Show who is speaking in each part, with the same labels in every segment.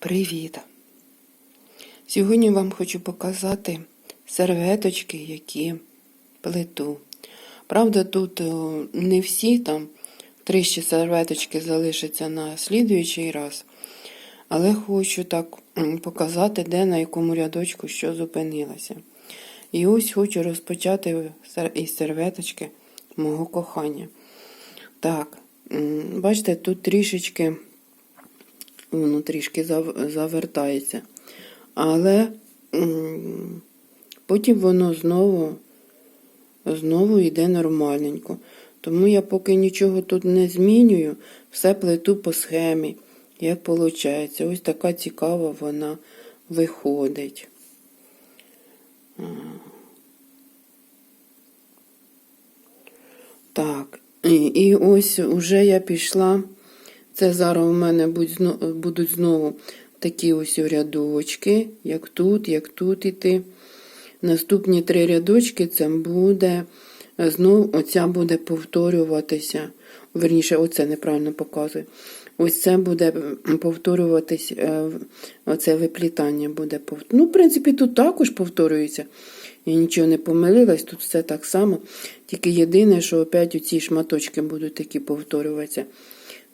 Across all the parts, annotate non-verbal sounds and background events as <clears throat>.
Speaker 1: Привіт! Сьогодні вам хочу показати серветочки, які плету. Правда, тут е, не всі там три серветочки залишаться на слідуючий раз. Але хочу так показати, де на якому рядочку що зупинилося. І ось хочу розпочати із серветочки мого кохання. Так, бачите, тут трішечки воно трішки завертається. Але потім воно знову, знову йде нормальненько. Тому я поки нічого тут не змінюю, все плету по схемі, як виходить. Ось така цікава вона виходить. Так, і, ось уже я пішла. Це зараз у мене будуть знову такі ось рядочки, як тут, як тут іти. Наступні три рядочки це буде знову оця буде повторюватися. Верніше, оце неправильно показую. Ось це буде повторюватись, е, оце виплітання буде повторюватися. Ну, в принципі, тут також повторюється. Я нічого не помилилась, тут все так само. Тільки єдине, що опять оці шматочки будуть такі повторюватися.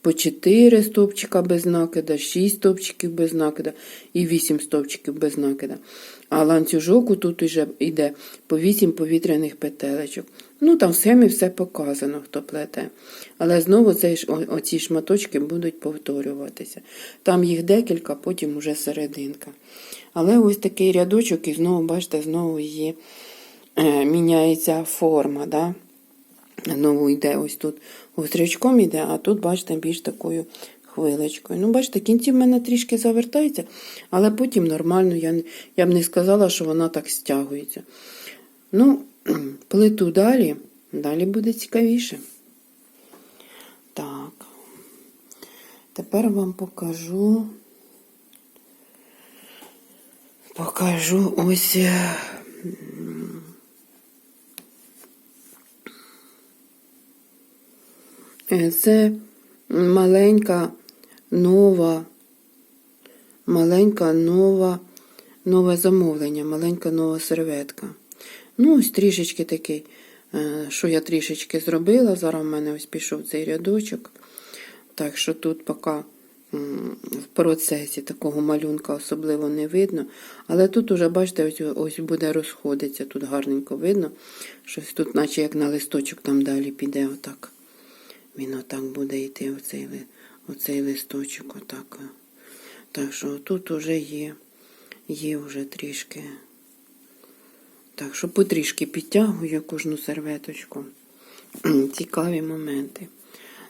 Speaker 1: По 4 стовпчика без накида, 6 стовпчиків без накида і 8 стовпчиків без накида. А ланцюжок тут вже йде по 8 повітряних петелечок. Ну, там в схемі все показано, хто плете. Але знову цей, оці шматочки будуть повторюватися. Там їх декілька, потім уже серединка. Але ось такий рядочок, і знову, бачите, знову її е, міняється форма. Да? Знову йде ось тут гострячком йде, а тут, бачите, більш такою хвилечкою. Ну, бачите, кінці в мене трішки завертаються, але потім нормально, я, я б не сказала, що вона так стягується. Ну, <clears throat> плиту далі, далі буде цікавіше. Так. Тепер вам покажу. Покажу ось. е, Е, Це маленька нова, маленька нова, нове замовлення, маленька нова серветка. Ну, ось трішечки такий, е, що я трішечки зробила. Зараз в мене ось пішов цей рядочок. Так що тут поки в процесі такого малюнка особливо не видно. Але тут уже, бачите, ось, ось буде розходитися, тут гарненько видно. Щось тут, наче як на листочок там далі піде отак. Він отак буде йти, оцей, ли- оцей листочок, отак. Так що тут уже є, є вже трішки. Так що потрішки підтягую кожну серветочку. <clears throat> Цікаві моменти.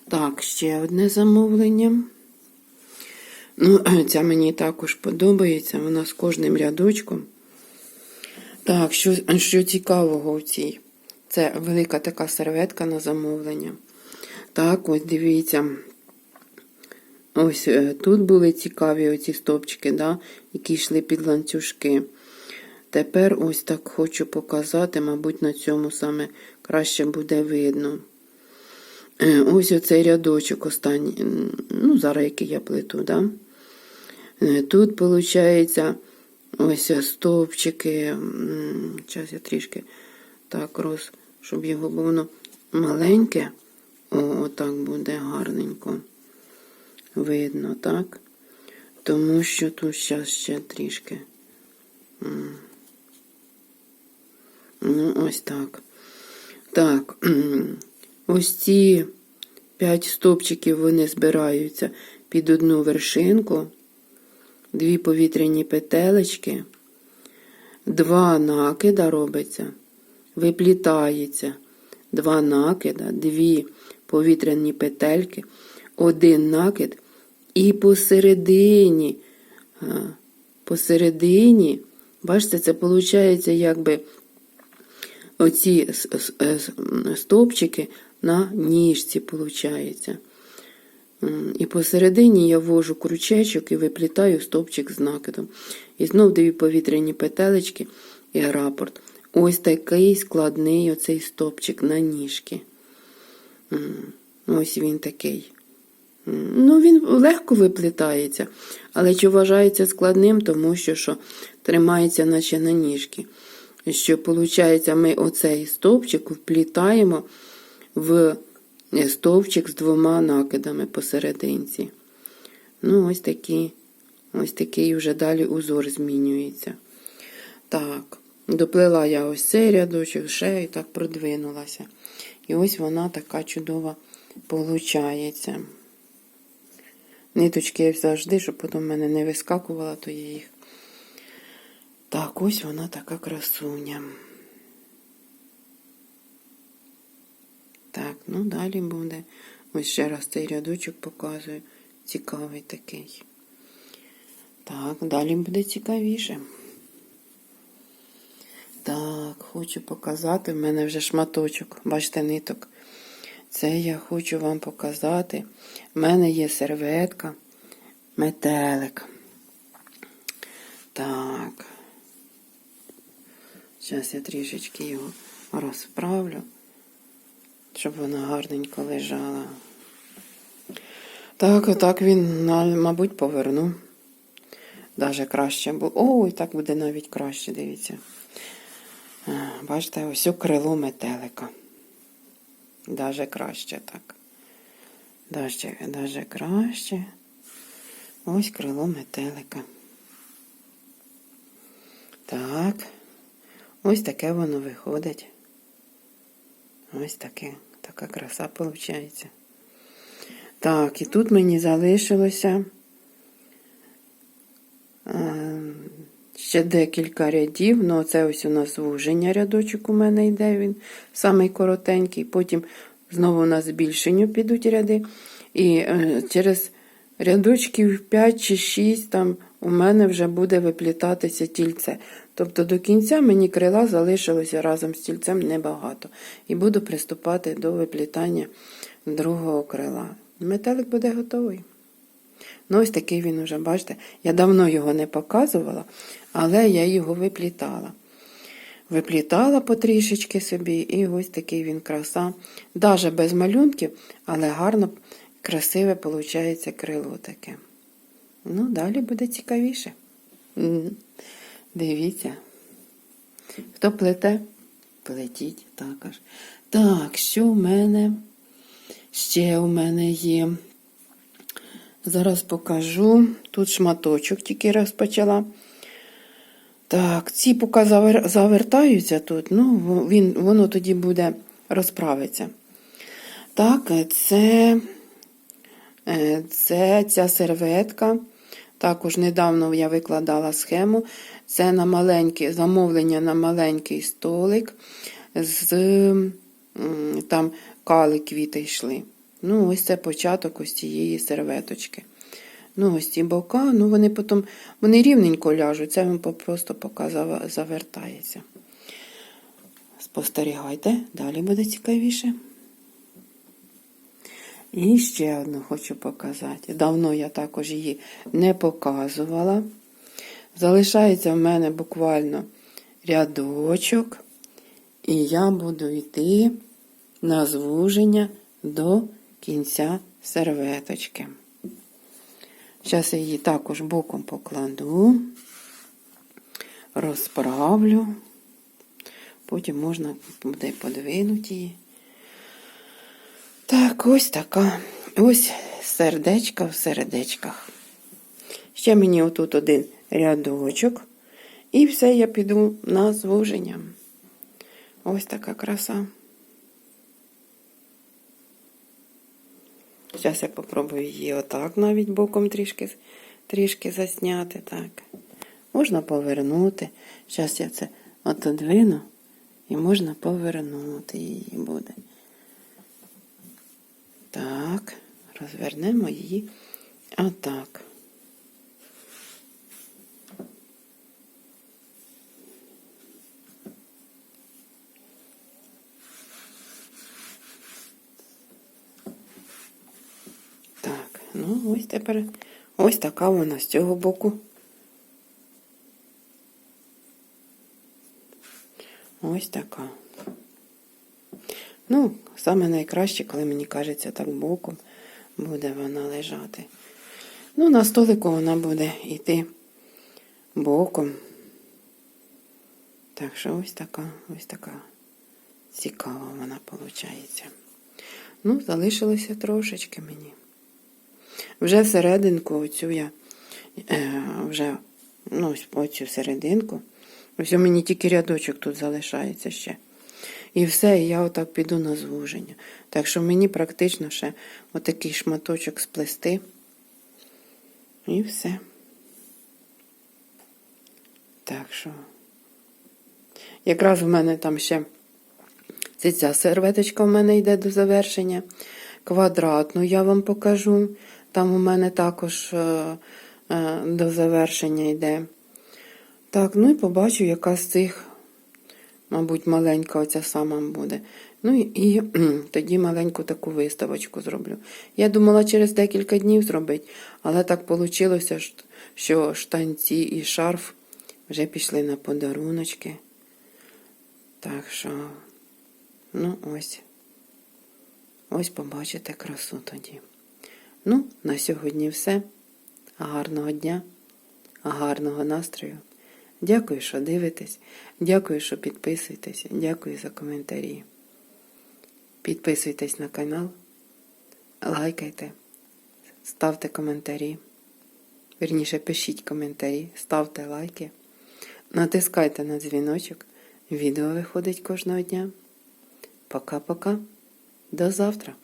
Speaker 1: Так, ще одне замовлення. Ну, <clears throat> ця мені також подобається, вона з кожним рядочком. Так, що, що цікавого в цій? Це велика така серветка на замовлення. Так, ось дивіться. Ось е, тут були цікаві оці стопчики, да, які йшли під ланцюжки. Тепер ось так хочу показати, мабуть, на цьому саме краще буде видно. Е, Ось оцей рядочок останній, ну, зараз який я плету, да? Е, Тут, виходить, ось стовпчики. Зараз я трішки так роз, щоб його було воно маленьке. О, отак буде гарненько видно, так? Тому що тут зараз ще трішки. Ну, ось так. Так, <clears throat> ось ці п'ять стопчиків вони збираються під одну вершинку, дві повітряні петелечки, два накида робиться, виплітається, два накида, дві повітряні петельки, один накид і посередині, посередині, бачите, це виходить якби оці с- стовпчики на ніжці, виходить. І посередині я ввожу крючечок і виплітаю стовпчик з накидом. І знов дві повітряні петелечки і рапорт. Ось такий складний оцей стовпчик на ніжки. Ось він такий. Ну, він легко виплітається, але чи вважається складним, тому що, що тримається наче на ніжки. Що, виходить, ми оцей стовпчик вплітаємо в е, стовпчик з двома накидами посерединці. Ну, ось такий, ось такий вже далі узор змінюється. Так, доплела я ось цей рядочок, ще і так продвинулася. І ось вона така чудова получається. Ниточки я завжди, щоб потім в мене не вискакувала, то я їх. Так, ось вона така красуня. Так, ну далі буде. Ось ще раз цей рядочок показую. Цікавий такий. Так, далі буде цікавіше. Так, хочу показати. В мене вже шматочок, бачите, ниток. Це я хочу вам показати. У мене є серветка, метелик. Так. Зараз я трішечки його розправлю, щоб вона гарненько лежала. Так, отак він, мабуть, поверну. Даже краще було. Ой, так буде навіть краще, дивіться. Бачите, ось у крило метелика. Даже краще так. Даже, даже краще. Ось крило метелика. Так. Ось таке воно виходить. Ось таке, така краса виходить. Так, і тут мені залишилося е, ще декілька рядів. Ну, це ось у нас звуження рядочок у мене йде, він самий коротенький. Потім знову у нас збільшенню підуть ряди. І е, через рядочків 5 чи 6 там у мене вже буде виплітатися тільце. Тобто до кінця мені крила залишилося разом з тільцем небагато. І буду приступати до виплітання другого крила. Метелик буде готовий. Ну, ось такий він уже, бачите, я давно його не показувала, але я його виплітала. Виплітала потрішечки собі, і ось такий він краса. Даже без малюнків, але гарно, красиве виходить крило таке. Ну, далі буде цікавіше. Дивіться. Хто плете? Плетіть також. Так, що в мене? Ще у мене є. Зараз покажу. Тут шматочок тільки розпочала. Так, ці поки завер- завертаються тут, ну, він, воно тоді буде розправиться. Так, це, е, це ця серветка. Також недавно я викладала схему. Це на маленький, замовлення на маленький столик. З там кали квіти йшли. Ну, ось це початок ось цієї серветочки. Ну, ось ці бока, ну вони потім вони рівненько ляжуть, це він просто поки завертається. Спостерігайте, далі буде цікавіше. І ще одну хочу показати. Давно я також її не показувала. Залишається в мене буквально рядочок, і я буду йти на звуження до кінця серветочки. Зараз я її також боком покладу, розправлю, потім можна буде подвинути її. Так, ось така. Ось сердечка в сердечках. Ще мені отут один рядочок. І все, я піду на звуження. Ось така краса. Зараз я попробую її отак навіть боком трішки, трішки засняти. Так. Можна повернути. Зараз я це отодвину і можна повернути її буде. Так, розвернемо її отак. Так, ну ось тепер ось така вона з цього боку. Ось така. Ну, саме найкраще, коли мені кажеться так боком. буде вона лежати. Ну, на столику вона буде йти боком. Так що ось така, ось така цікава вона виходить. Ну, залишилося трошечки мені. Вже всерединку оцю я е, вже, ну, оцю серединку. Ось у мені тільки рядочок тут залишається ще. І все, і я отак піду на звуження. Так що мені практично ще отакий шматочок сплести. І все. Так що. Якраз у мене там ще це ця серветочка в мене йде до завершення. Квадратну я вам покажу. Там у мене також е, е, до завершення йде. Так, ну і побачу, яка з цих, мабуть, маленька оця сама буде. Ну і, і <clears throat> тоді маленьку таку виставочку зроблю. Я думала через декілька днів зробити, але так вийшло, що штанці і шарф вже пішли на подаруночки. Так що, ну ось. Ось побачите красу тоді. Ну, на сьогодні все. Гарного дня, гарного настрою. Дякую, що дивитесь. Дякую, що підписуєтесь. Дякую за коментарі. Підписуйтесь на канал, лайкайте, ставте коментарі. Вірніше, пишіть коментарі, ставте лайки, натискайте на дзвіночок. Відео виходить кожного дня. Пока-пока. До завтра.